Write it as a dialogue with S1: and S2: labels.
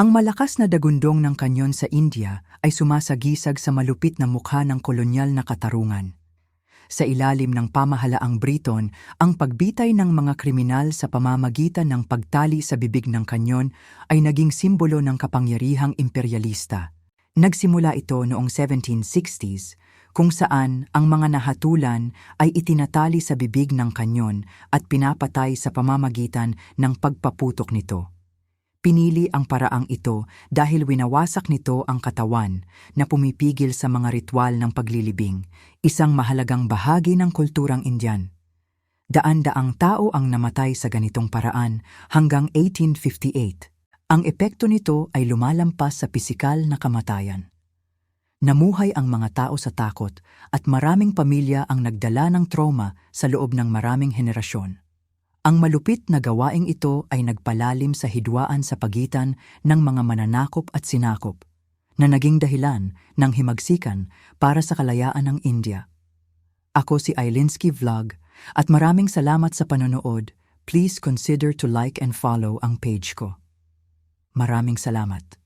S1: Ang malakas na dagundong ng kanyon sa India ay sumasagisag sa malupit na mukha ng kolonyal na katarungan. Sa ilalim ng pamahalaang Briton, ang pagbitay ng mga kriminal sa pamamagitan ng pagtali sa bibig ng kanyon ay naging simbolo ng kapangyarihang imperialista. Nagsimula ito noong 1760s, kung saan ang mga nahatulan ay itinatali sa bibig ng kanyon at pinapatay sa pamamagitan ng pagpaputok nito. Pinili ang paraang ito dahil winawasak nito ang katawan na pumipigil sa mga ritual ng paglilibing, isang mahalagang bahagi ng kulturang Indian. Daan-daang tao ang namatay sa ganitong paraan hanggang 1858. Ang epekto nito ay lumalampas sa pisikal na kamatayan. Namuhay ang mga tao sa takot at maraming pamilya ang nagdala ng trauma sa loob ng maraming henerasyon. Ang malupit na gawaing ito ay nagpalalim sa hidwaan sa pagitan ng mga mananakop at sinakop, na naging dahilan ng himagsikan para sa kalayaan ng India. Ako si Ailinski Vlog at maraming salamat sa panonood. Please consider to like and follow ang page ko. Maraming salamat.